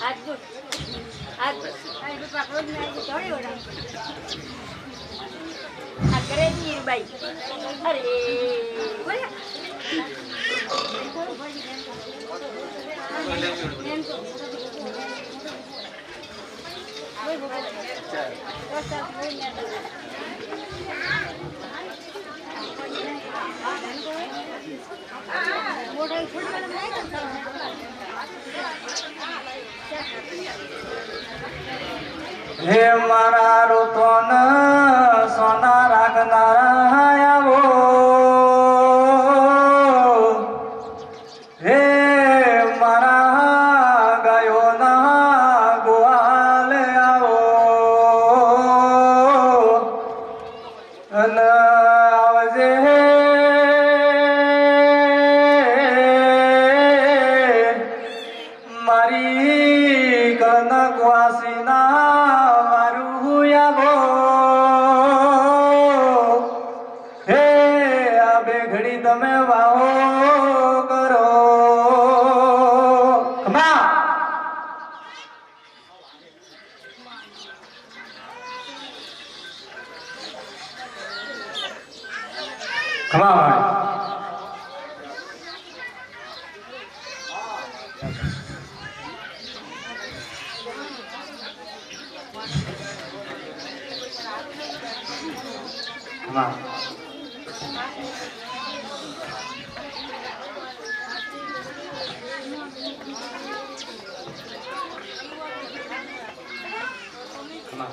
આજનું આજનું આજનું પાકડો જ નહીં થોડી ઓળખ ખમા હે મારા ઋતુન સોના રાખનારા Come on. Come on.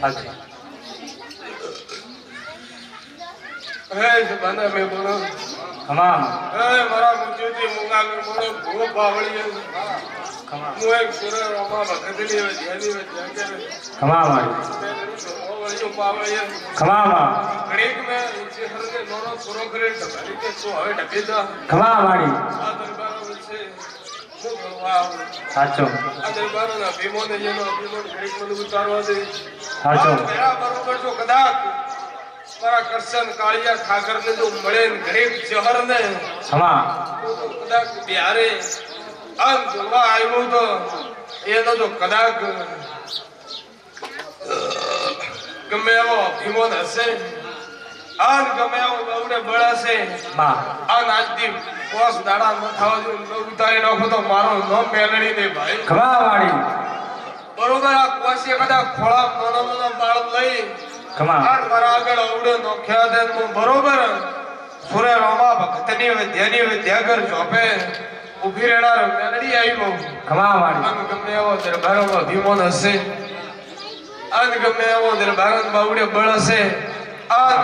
Hug me. Hey, Sabana, my brother. Come on. Hey, my brother, my. હું કદાચ મારા કાળિયા ઠાકરને જો મળે ને ઘડીક જહર ને ખમા કદાચ બિહારે આમ જોવા આવ્યો તો એનો તો કદાચ ગમે એવો અભિમાન હશે. આન ગમે એવો બહુને બળાશે આન આજથી પોસ દાડા ન થાવા ન ઉતારી નાખો તો મારો ન મેલડી દે ભાઈ. ખમા વાળી બરોબર આ કોસી કદાચ ખોળા નાનો નાનો બાળ લઈ ખમા. આન મારા આગળ અવડે નોખ્યા દે બરોબર. સુરે રામા ભક્તની વિદ્યાની વિદ્યાગર જોપે ઊભી રહેનારો મેલડી આવ્યો ખમા વાળી. આમ ગમે એવો દરબારોમાં ભીમોન હશે આન ગમે એવો દરબારોમાં બાવડે બળ હશે. અન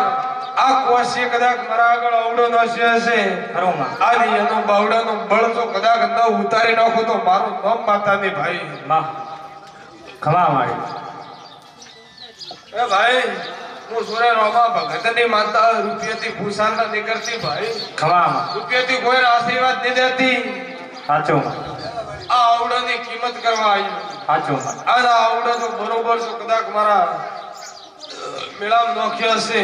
આ કોશી કદાચ મારા આગળ અવડો નશે હશે ખરો માં આની એનો બાવડાનો બળ તો કદાચ ન ઉતારી નાખો તો મારું નામ માતાની ભાઈ. માં. ખમા વાળી. એ ભાઈ હું સુરે રોમા ભગતની માતા રૂપિયાથી ભૂષાણના નીકળતી ભાઈ. ખમા રૂપિયાથી કોઈ આશીર્વાદ નહીં દેતી. સાચો માં. આ આવડાની કિંમત કરવા આવી. સાચો માં. આ આવડો તો બરોબર છે કદાચ મારા મેળામ નોખ્યો હશે.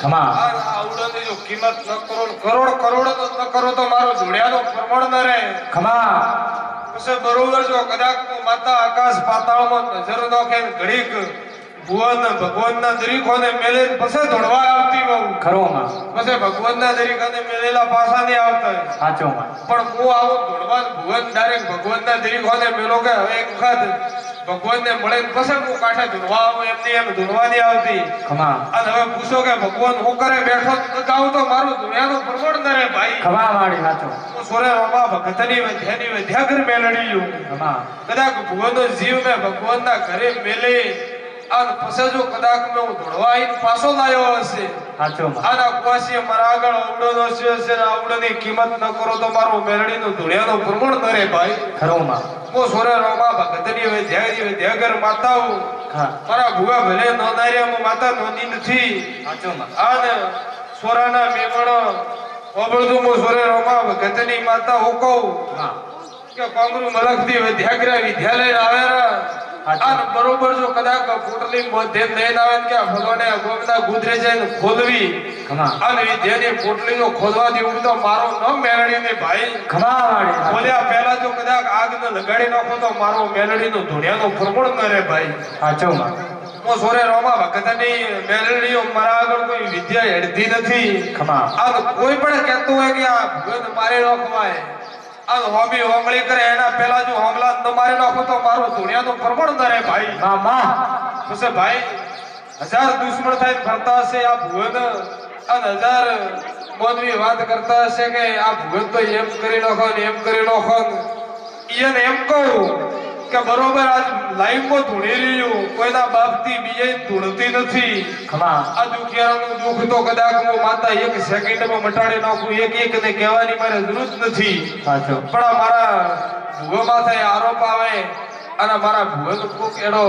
ખમા. આ આવડાની જો કિંમત ન કરોડ કરોડ કરોડ તો ન કરો તો મારો જોડિયાનો પ્રમાણ ન રહે. ખમા. પછી બરોબર જો કદાચ માતા આકાશ પાતાળમાં નજર નોખે ઘડીક ભુવન ભગવાનના દરીકોને મેલે ને દોડવા આવતી બહુ ખરો માં. પછી ભગવાનના દરીકાને મેલેલા પાસા નહીં આવતા પણ હું આવું દોડવા ભગવાન ડાયરેક્ટ ભગવાનના દરીકોને મેલો કે હવે એક વખત ભગવાનને મળે પછી હું કાંઠે ધૂનવા આવું એમની એમ નહીં આવતી. ખમા. અને હવે પૂછો કે ભગવાન હું કરે બેઠો તો ગાઉં તો મારું દુનિયાનું પ્રમાણ કરે ભાઈ. ખમા મારી સાચું. હું સોરે રોમા ભગતની વધ્યાની વધ્યા ઘર મેલડી ખમા. કદાચ ભગવાનનો જીવ મેં ભગવાનના ઘરે મેલે. અને પછી જો કદાચ મેં હું ધોળવા આવીને પાછો લાવ્યો હશે. આના કુવાસીએ મારા આગળ અવડોનો છે છે ને અવડોની કિંમત ન કરો તો મારું મેલડીનું ધોળિયાનું પ્રમાણ કરે ભાઈ. ખરું માં. હું સોરે રોમા ભગતની વધ્યાની વધ્યા ઘર માતા હું. હા મારા ભુવા ભલે નોંધાર્યા માં માતા નોંધી નથી. આને સોરાના મેમણ ઓબળતું મો સોરે રોમા ભગતની માતા હું કહું. હા. કે કોંગરુ મલકથી વિદ્યાગ્રહ વિદ્યાલય આવેરા. આને બરોબર જો કદાચ પોટલી મધ્યમ લઈને આવે કે ભગવાને ગોવિંદા ગુદરે જઈને ખોલવી. ખમા. અને વિદ્યાની ફૂટલી નો ખોલવા દેવું તો મારો ન મેળડી ને ભાઈ સાચું. પહેલા જો કદાચ આગ ને લગાડી નાખો તો મારો મેલડીનો ધોળિયાનો પ્રમાણ ન કરે ભાઈ. સાચું માં હું સોરે રોમા ભગતની મેલડીઓ મારા આગળ કોઈ વિદ્યા હેડતી નથી. ખમા. આ કોઈ પણ કહેતું હોય કે આ ભગવાન મારે રોકવાય આ હોમી હોમળી કરે એના પહેલા જો હોમલા ન મારી નાખો તો મારું ધુણિયાનું પ્રમાણ રહે ભાઈ. માં માં ભાઈ? હજાર દુશ્મન થાય ફરતા હશે આ ભુવન. અને હજાર મોદવી વાત કરતા હશે કે આ ભુવન તો એમ કરી નાખો ને એમ કરી નાખો એને એમ કહું કે બરોબર આજ લાઈફમાં ધૂણી રહ્યું. કોઈના બાપથી બીજે ધૂણતી નથી. આ દુખિયાનું દુઃખ તો કદાચ હું માતા એક સેકન્ડમાં મટાડી નાખું. એક એક ને કહેવાની મારે જરૂર નથી. પણ આ મારા ભૂગો માથે આરોપ આવે. અને મારા ભુવન કોક એનો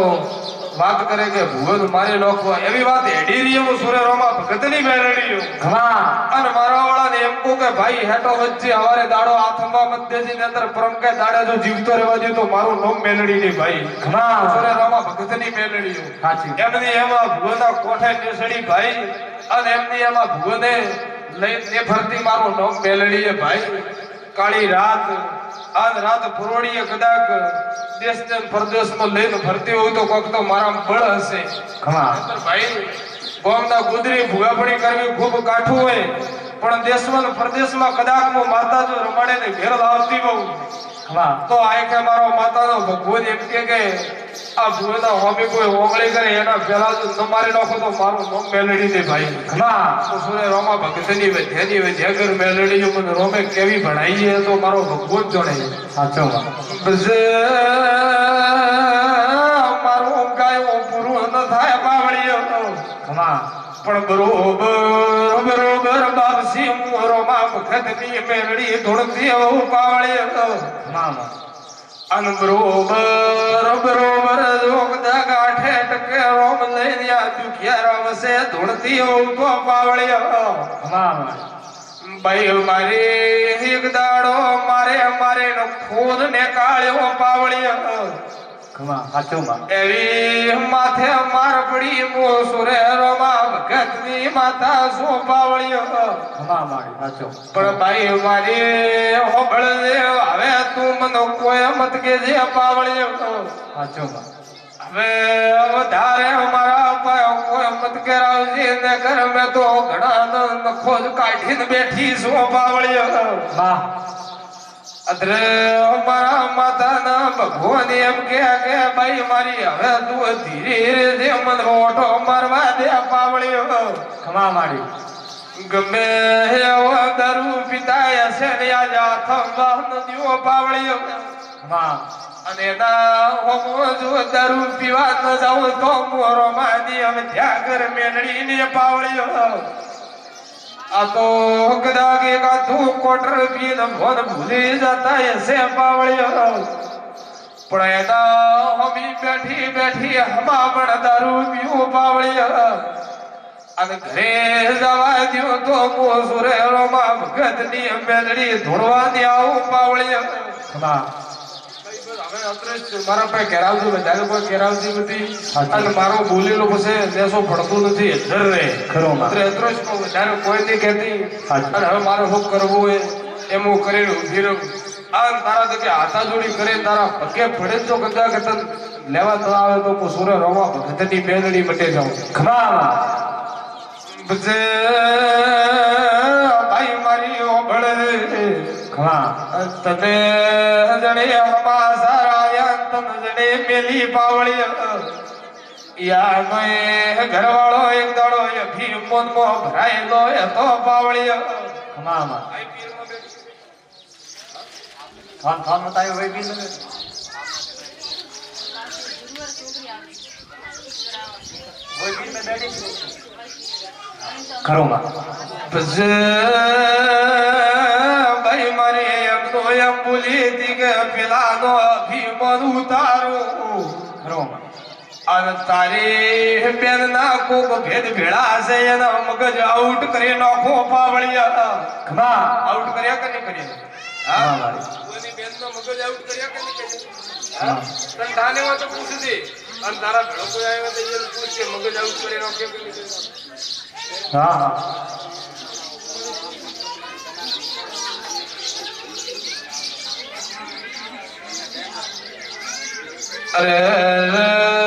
વાત કરે કે ભુવન મારી નોખો એવી વાત હેડી રહી હું સુરેરોમાં ભગતની મેળવી હા. અને મારા વાળાને એમ કહું કે ભાઈ હેઠો વચ્ચે હવારે દાડો આથમવા મતની ને અંદર પરમ કે દાડે જો જીવતો રહેવા દે તો મારું નોમ મેલડી ની ભાઈ. ખમા સુરેરોમાં ભગતની મેલડી સાચી એમની એમાં ભુવન કોઠે બેસડી ભાઈ. અને એમની એમાં ભુવને લઈને ફરતી મારું નોમ મેલડીએ ભાઈ. કાળી રાત આજ રાત પુરવણીએ કદાચ દેશ ને પરદેશમાં લઈને ફરતી હોય તો કોક તો મારા બળ હશે. ભાઈ ગોમના ગુદરી ભૂગાપડી કરવી ખૂબ કાઠું હોય. પણ દેશમાં પરદેશમાં કદાચ હું માતા જો રમાડે ને ઘેર લાવતી બહુ તો આ કે મારો માતાનો ભગવાન એમ કે કે આ ભુવના હોમી કોઈ ઓગળી કરે એના પહેલા જો તમારે નાખો તો મારું નામ મેલડી દે ભાઈ. ના તો સુરે રોમા ભગતની વધ્યાની વધ્યાગર મેલડી મને રોમે કેવી ભણાઈ છે તો મારો ભગવાન જોડે સાચો બસ મારું ગાયો પૂરું ન થાય પાવળીઓ ખમા પણ બરોબર બરોબર, બાપસી મોરોમાં ભગતની મેલડી ધોળતી હોઉં પાવળીઓ ખમા મામા અન બરોબર બરોબર જોગદા ગાંઠે ટકે રોમ લઈ રહ્યા, દુખિયા રમશે ધૂણતી હોઉં તો પાવળે મામા ભાઈ મારે એક દાડો મારે મારે ખોદ ને કાળ્યો માં એવી માથે માર પડી મો સુરેરો માં ભગતની માતા સાચું પણ ભાઈ મારી હોબળ હવે તું મને કોઈ મત કે જે માં હવે વધારે મારા પાયો કોઈ મત કરાવજે ને ઘર મેં તો ઘણા નખો કાઢીને બેઠી છું પાવળીઓ માં અદ્રે મારા માતાના ભગવાન એમ કે કે ભાઈ મારી હવે તું ધીરે ધીરે મન મારવા દે પાવળીઓ. ખમા મારી ગમે એવો દારૂ પીતા છે ને આજ હાથમાં નદીઓ પાવળીઓ. ખમા અને ના હોમો જો દારૂ પીવા ન જાઉં તો મોરો માની હવે ત્યાં ઘર મેલડી ને પાવળીઓ. આ તો કદાચ એક આધું કોટર પીને ભોન ભૂલી જતા હશે પાવળીઓ પણ એના હમી બેઠી બેઠી હમા પણ દારૂ પીવું પાવળીઓ અને ઘરે જવા દો તો મો ભગતની મેલડી ધોળવાની આવું અદ્રશ્ય મારા પાસે કેરાવજી વધારે કોઈ કેરાવજી નથી. અને મારો બોલેલો પછી દેશો પડતું નથી. ધર રે ખરું અત્યારે વધારે કોઈ નહીં કહેતી. અને હવે મારે શું કરવું હોય એમ હું કરીને રહું. આ તારા તો કે હાથાજોડી કરે તારા પગે પડે તો કદાચ લેવા ન આવે તો હું સુરે રોવા ભગતની બેનડી મટે જાઉં. ખરા. ભાઈ મારી ઓભળ રે. તમે જણે તન જડે મેલી પાવળી યા મેં ઘરવાળો એક દાડો એ ભી મોન મો ભરાયેલો એ તો પાવળી ખમા માં ખાન ફોન બતાવ્યો હોય બી ને હોય બી ને બેઠી ખરો માં બસ ભાઈ મારે એમ તો એમ હતી કે પેલા નો અભિમાન ઉતારું ખરો માં અને તારી બેન ના કોક ભેદ ભેળા હશે એના મગજ આઉટ કરી નાખો પાવળિયા. ખમા. આઉટ કર્યા કે નહીં કર્યા? હા? કોઈની બેન નો મગજ આઉટ કર્યા કે નહીં કર્યા? હા? તને તાને વાત તો પૂછી દે. અને તારા ભેળો કોઈ આવ્યો તો એને પૂછે મગજ આઉટ કરી નાખો કે નહીં હા હા. અરે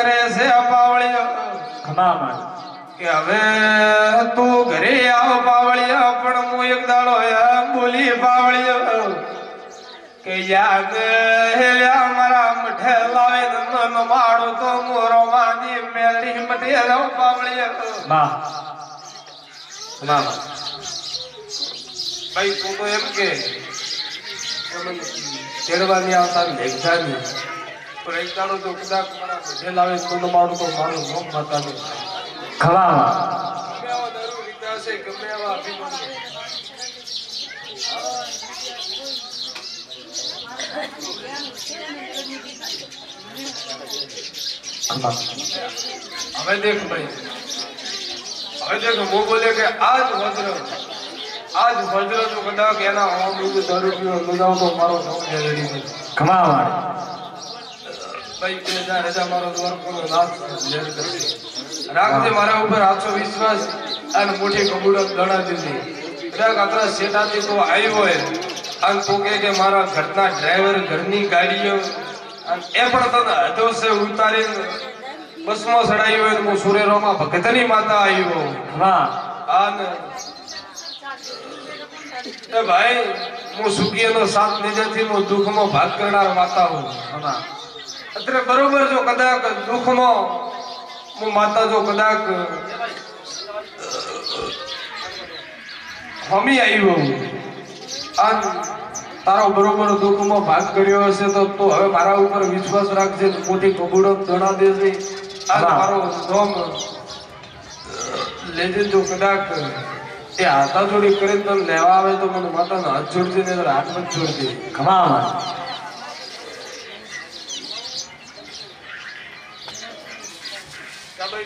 કરે છે પાવળિયો ખમા કે હવે તું ઘરે આવ પાવળિયા પણ હું એક દાડો એમ બોલી પાવળિયો. કે યાદ હેલ્યા મારા મઠે લાવે મન માડો તો મોરો માની મેળી મઠે લાવ પાવળિયો. માં માં ભાઈ તું તો એમ કે તેડવાની આવતા પણ દાડો કદાચ મારા લાવે તો મારું નામ માતા નહીં ખમા માં ગમે દારૂ અભિમાની. હવે દેખ ભાઈ. હવે દેખ હું બોલે કે આજ વજ્ર આજ વજ્રનું કદાચ એના હોમ દારૂ પીવો લગાવ તો મારો નામ મેળવી દે. રાખજે મારા ઉપર આછો વિશ્વાસ અને મોટી કબૂલત ગણા દીધી. આપણા શેઠાથી તો આવ્યો હોય. અને તું કે મારા ઘરના ડ્રાઈવર ઘરની ગાડીઓ અને એ પણ તને હદોસે ઉતારીને બસમાં ચડાવી હોય હું સુરેરોમાં ભગતની માતા આવ્યો ખમા અને ભાઈ હું સુખીનો સાથ નિજથી હું દુઃખમાં ભાગ કરનાર માતા હું ખમા અત્યારે બરોબર જો કદાચ દુઃખમાં હું માતા જો કદાચ હમી આવ્યો આજ તારો બરોબર દુઃખમાં ભાગ કર્યો હશે તો તું હવે મારા ઉપર વિશ્વાસ રાખજે મોટી કબૂડો જણા દેજે. આ. મારો સોમ લેજે જો કદાચ એ હાથા જોડી કરીને તને લેવા આવે તો મને માતાનો હાથ જોડજે ને હાથ મત જોડજે. ખમા મારી કે ભાઈ બે રજા મારો દ્વારકાનો નાથ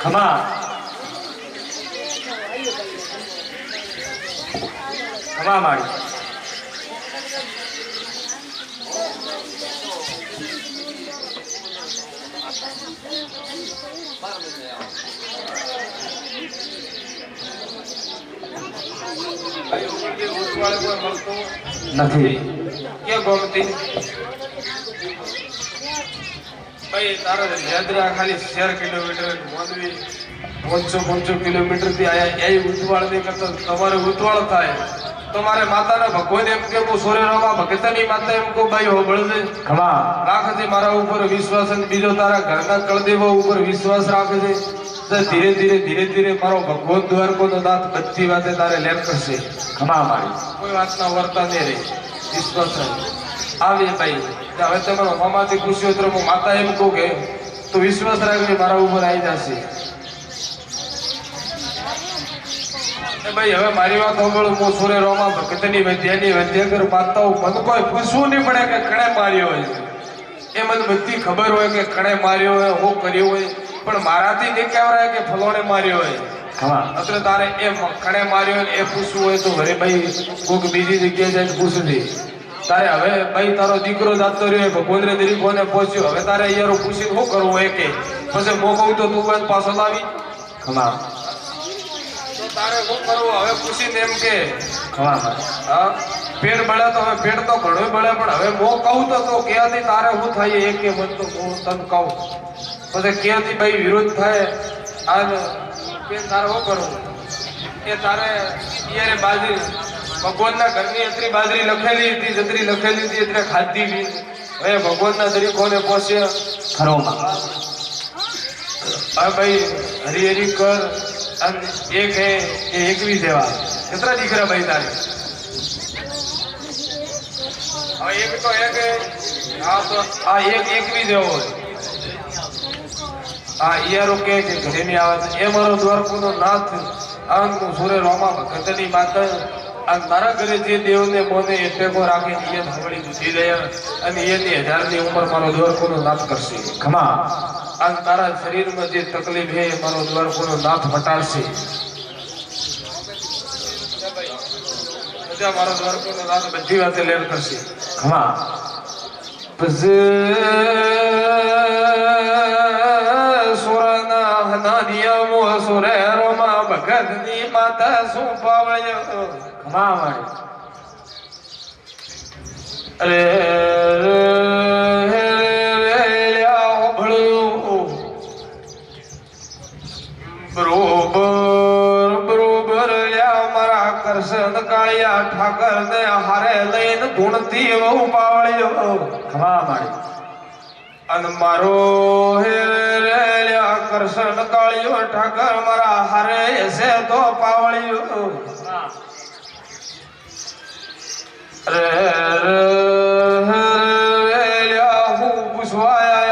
ખમા. ખમા મારી. નથી. કે ગમતી? ભાઈ તારા યાદરા ખાલી શેર કિલોમીટર મોદવી પાંચસો પાંચસો કિલોમીટરથી આયા એ ઉતવાળ કરતા તમારે ઉતવાળ થાય. તમારે માતાના ભગવાન એમ કે હું સોરેરામાં ભગતની માતા એમ કહું ભાઈ હોબળજે ખમા. રાખજે મારા ઉપર વિશ્વાસ અને બીજો તારા ઘરના કળદેવો ઉપર વિશ્વાસ રાખજે. તો ધીરે ધીરે ધીરે ધીરે મારો ભગવાન દ્વારકોનો દાંત બધી વાતે તારે લેપ કરશે. ખમા મારી. કોઈ વાતના વર્તા નહીં રહી. વિશ્વાસ આવી ભાઈ. તો હવે તમારો મામાથી હોય તો હું માતા એમ કહું કે તો વિશ્વાસ રાખજો મારા ઉપર આવી જશે. ભાઈ હવે મારી વાત સાંભળો હું સુરે રોમા ભક્તની વૈદ્યની વૈદ્ય વૈદ્યકર માતાઓ મને કોઈ પૂછવું નહીં પડે કે કણે માર્યો હોય. એ મને બધી ખબર હોય કે કણે માર્યો હોય હું કર્યો હોય. પણ મારાથી નહીં કહેવાય કે ફલોને માર્યો હોય. હા. એટલે તારે એ કણે માર્યો ને એ પૂછવું હોય તો હરે ભાઈ કોઈક બીજી જગ્યાએ જઈને પૂછવી તારે હવે ભાઈ તારો દીકરો જાતો રહ્યો ભગવંતરે દરીકોને પહોંચ્યો? હવે તારે અહીંયા પૂછી શું કરવું એ કે પછી મોકવું તો તું એને પાછો લાવી. ખમા. તારે શું કરવું? હવે પૂછીને એમ કે. ખમા હા? પેટ બળે તો હવે પેટ તો ઘણું બળે, પણ હવે મો કહું તો તો ક્યાંથી તારે શું થાય એ કે મન તો હું તને કહું. પછી ક્યાંથી ભાઈ વિરોધ થાય? આ તારે શું કરવું? કે તારે અત્યારે બાજરી ભગવાનના ઘરની એટલી બાજરી લખેલી હતી જતરી લખેલી હતી એટલે ખાધી બી હવે ભગવાનના દરીકોને પહોંચ્યા ઘરોમાં હવે ભાઈ હરી હરી કર. અને એક હે એ એકવી દેવા કેટલા દીકરા ભાઈ તારે? હવે એક તો એક હે. તો આ એક એકવી દેવો આ ઈયારો કે કે ઘરે ની આવે એ મારો દ્વારકુનો નાથ આનંદનું સુરે રોમા ભગતની માતા અને મારા ઘરે જે દેવને મોને એ ટેકો રાખે એ હવળી દૂધી દયા અને એની હજારની ઉંમર મારો દ્વારકોનો લાભ કરશે. ખમા અને તારા શરીરમાં જે તકલીફ એ મારો દ્વારકોનો નાથ મટાડશે મારો દ્વારકોનો નાથ બધી વાતે લેર કરશે. ખમા સુરના સુરે રોમા ભગતની માતા શું પાવળ્યો? મારી અરે બરોબર બરોબર મારા કરશન કાળિયા ઠાકર ને હારે લઈને ગુણતી વહુ પાવળ્યો ખમા મારી અને મારો હે રે કરશન કાળિયો ઠાકર મારા હારે છે તો પાવળ્યો. રે રે રે લ્યા હું પૂછવા આયા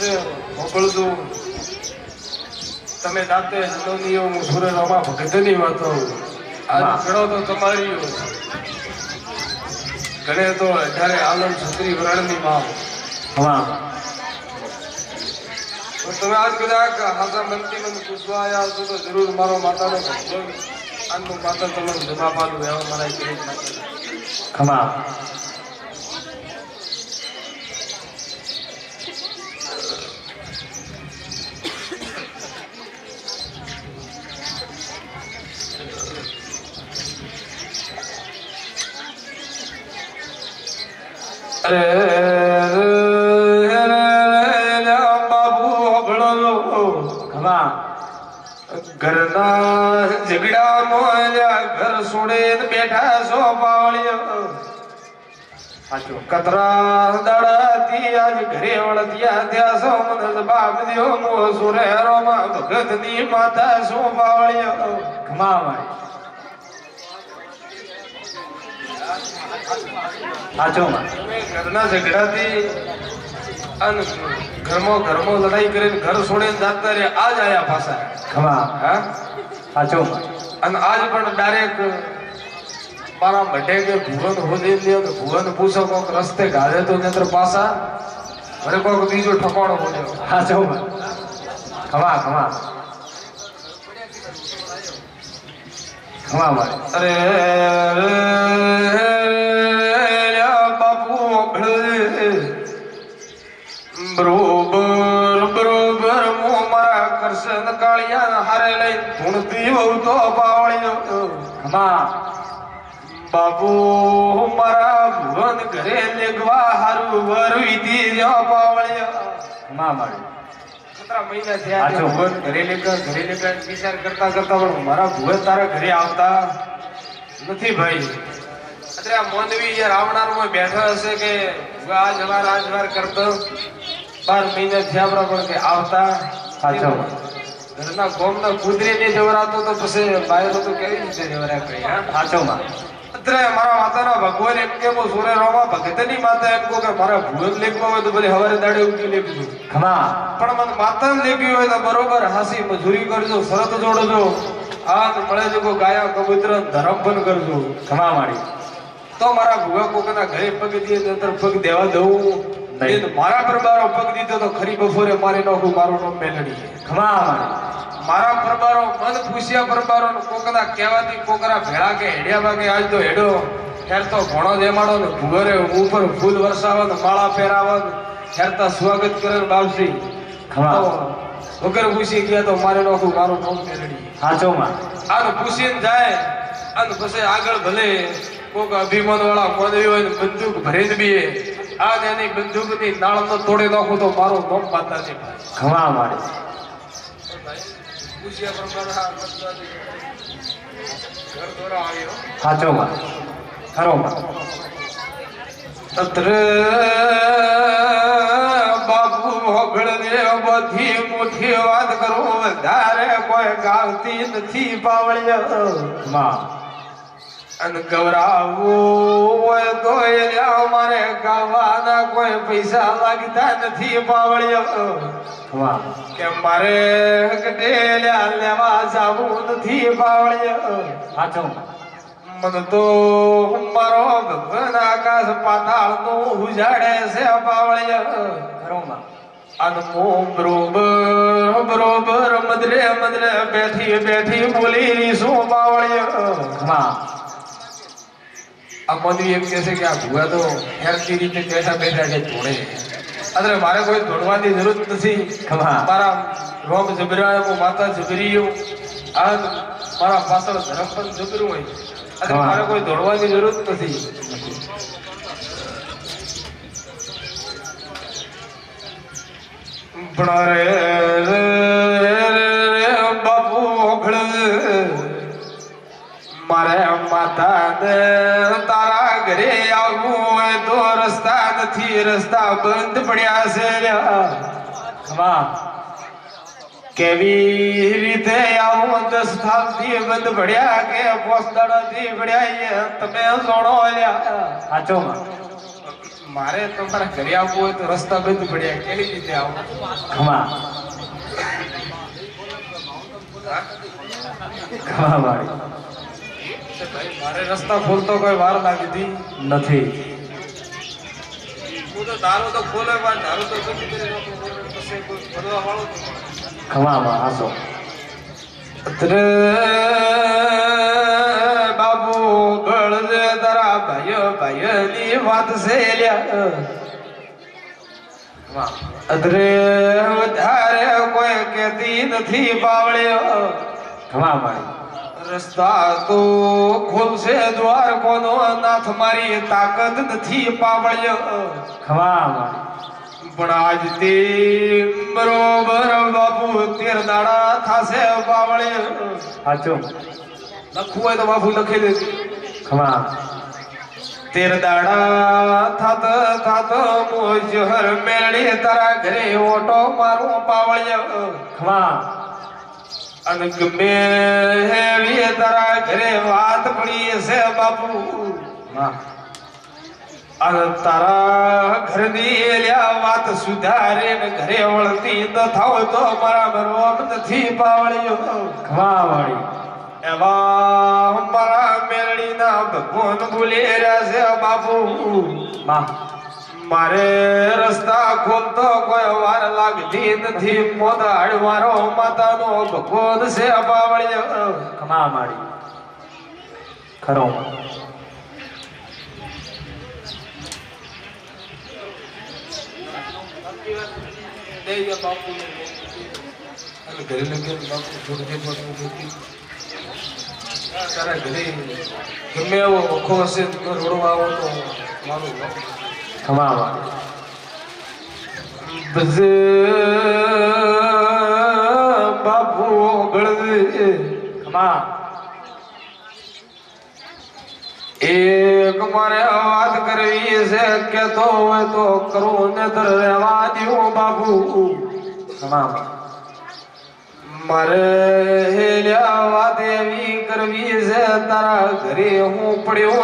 છો મોકલતું તમે દાંતે હનોનીઓ હું સુરે રમા ભગતની વાતો આજ ઘણો તો તમારી ઘણે તો જ્યારે આલમ છત્રી વરણની માં તો તમે આજ કદાચ હાસા મનથી મને પૂછવા આવ્યા છો તો જરૂર મારો માતાનો ભગવાન આનું માતા તમને જમા પાડું એવા મારા ખમા ઘરના ઝઘડામાં ઘર છોડીને બેઠા છો પાવળિયો કતરા દડાતી આજ ઘરે વળત્યા ત્યાં સો મને બાપ દ્યો મો સુરે રોમાં ભગતની માતા શું પાવળિયો ખમા સાચું માં તમે ઘરના ઝઘડાથી અને ઘરમાં ઘરમાં લડાઈ કરીને ઘર છોડીને જાતા રે આજ આયા પાછા. ખમા. હા? સાચું અને આજ પણ ડાયરેક્ટ મારા મઢે કે ભુવન હોદી લે તો ભુવન પૂછો કોક રસ્તે ગાળે તો નેત્ર પાછા અરે કોક બીજો ઠકાણો બોલ્યો. માં ખમા ખમા. ખમા મારી અરે બાપુ બરોબર બરોબર હું મારા કરશન કાળિયા હારે લઈ ધૂણતી હોઉં તો ખમા બાપુ મારા ભુવન ઘરે લેગવા હારું વરવી દીધો પાવળ્યો મા મારી સતરા મહિના થયા સાચું. છે. ઘરે લેગા ઘરે લેગા વિચાર કરતા કરતા પણ મારા ભુવન તારા ઘરે આવતા નથી ભાઈ અત્યારે આ મોનવી જે રાવણારમાં બેઠો હશે કે આ જવાર આ જવાર કરતો બાર મહિના થયા પણ કે આવતા સાચું. ઘરના ગોમના કુદરી ની જવરાતો તો પછી બાયરો તો કેવી રીતે જવરા કરી હા અત્રે મારા માતાના ભગવાન એમ કે હું સુરે રોમાં ભગતની માતા એમ કહું કે મારા ભૂત લેખવા હોય તો ભલે હવારે દાડે ઉઠી લેખજો. ખમા પણ મને માતા લેખી હોય તો બરોબર હાસી મજૂરી કરજો શરત જોડજો. હાથ મળે જો ગાયા કબૂતર ધરમ પણ કરજો. ખમા તો મારા ભૂગા કોકના ઘરે પગ તો અંદર પગ દેવા દઉં? નહીં. એ મારા પગ દીધો તો ખરી બપોરે મારી નાખું મારું નામ મેલડી. ખમા માડી મારા પરબારો મન પૂછ્યા પરબારો કોકના કહેવાથી કોકરા ભેળા કે હેડ્યા ભાગે આજ તો હેડો. ખેર તો ઘણો દેમાડો ને ભૂગરે ઉપર ફૂલ વરસાવો ને માળા પહેરાવો ને હેરતા સ્વાગત કરે બાવસી તો વગર પૂછી ગયા તો મારે નાખું મારું નામ મેલડી સાચો માં. આને પૂછીને જાય અને પછી આગળ ભલે કોક અભિમાન વાળા મોદવી હોય ને બંદૂક ભરીને બી આ ને એની બંદૂકની નાળ તો તોડી નાખું તો મારું નામ પાતા છે ખમા માડી પૂછ્યા પ્રમાણે આ ઘર દોરા આવ્યો. સાચો માં તત્ર બાપુ હોગળ બધી મોટી વાત કરું, વધારે કોઈ ગાવતી નથી પાવળ્યો. ખમા અને ગવરાવું હોય તો એને અમારે ગાવાના કોઈ પૈસા લાગતા નથી પાવળિયો. કે મારે કટેલ્યા લેવા જાવું નથી પાવળ્યો. સાચો. મને તો મારો ભગવાન આકાશ પાતાળનું ઉજાડે છે પાવળ્યો. ખરોમાં અને હું બરોબર બરોબર મદરે મદરે બેઠી બેઠી બોલી શું પાવળ્યો. ખમા આ મોદી એમ કહેશે કે આ ભૂવા તો હેરતી રીતે બેઠા બેઠા છે ધોણે અરે મારે કોઈ ધોડવાની જરૂર નથી. મારા રોમ જબરાયો હું માતા જબરીયો આ મારા પાછળ ધરમ પણ જબરું હોય. અને મારે કોઈ દોડવાની જરૂર નથી. પણ બાપુ ઓગળ. મારે માતા તારા ઘરે આવવું હોય તો રસ્તા નથી રસ્તા બંધ પડ્યા છે કેવી રીતે આવું દસથી બંધ પડ્યા કે પોસ્તડાથી પડ્યા તમે લ્યા સાચો મારે તમારા ઘરે આવવું હોય તો રસ્તા બંધ પડ્યા કેવી રીતે આવું? ખમા ખમા ભાઈ. મારે રસ્તા ખોલતો કોઈ વાર લાગી હતી નથી. હું તો દારૂ તો ખોલે પણ. પછી વાળો હાસો અત્ર બાબુ ગળજે તારા ભાઈઓ ભાઈઓની વાત છે લ્યા. અધરે વધારે કોઈ કેતી નથી બાવળ્યો ખમા માડી રસ્તા તો ખોલશે દ્વાર કોનો નાથ મારી તાકાત નથી પાવળ્યો. ખવા પણ આજ તે બરોબર બાપુ તેર દાડા થાશે પાવળ્યો. સાચો. લખવું હોય તો બાપુ લખી દે ખવા તેર દાડા થાત થાત મોજ હર મેળી તારા ઘરે ઓટો મારું પાવળ્યો. ખમા અને ગમે એવી તારા ઘરે વાત પડી છે બાપુ. અને તારા ઘરની લ્યા વાત સુધારે ને ઘરે વળતી ન થાવ તો મારા મરવા નથી પાવળ્યો. માડી એવા મારા મેળીના ભગવાન ભૂલી રહ્યા છે બાપુ. માં મારે રસ્તા ખોલતો કોઈ વાર લાગતી નથી. મોદાડ મારો માતાનો ભગવાન છે બાવળ્યો કમા માડી ખરો. માં બાપુ ઘરે ગમે એવો ઓખો હશે તો આવો તો મારું ખમા બાપુ ખમા એક મારે વાત કરવી છે કે તો હોય તો કરું ને રહેવા દઉં બાપુ. ખમા મારે હેલ્યા વાત એવી કરવી છે તારા ઘરે હું પડ્યો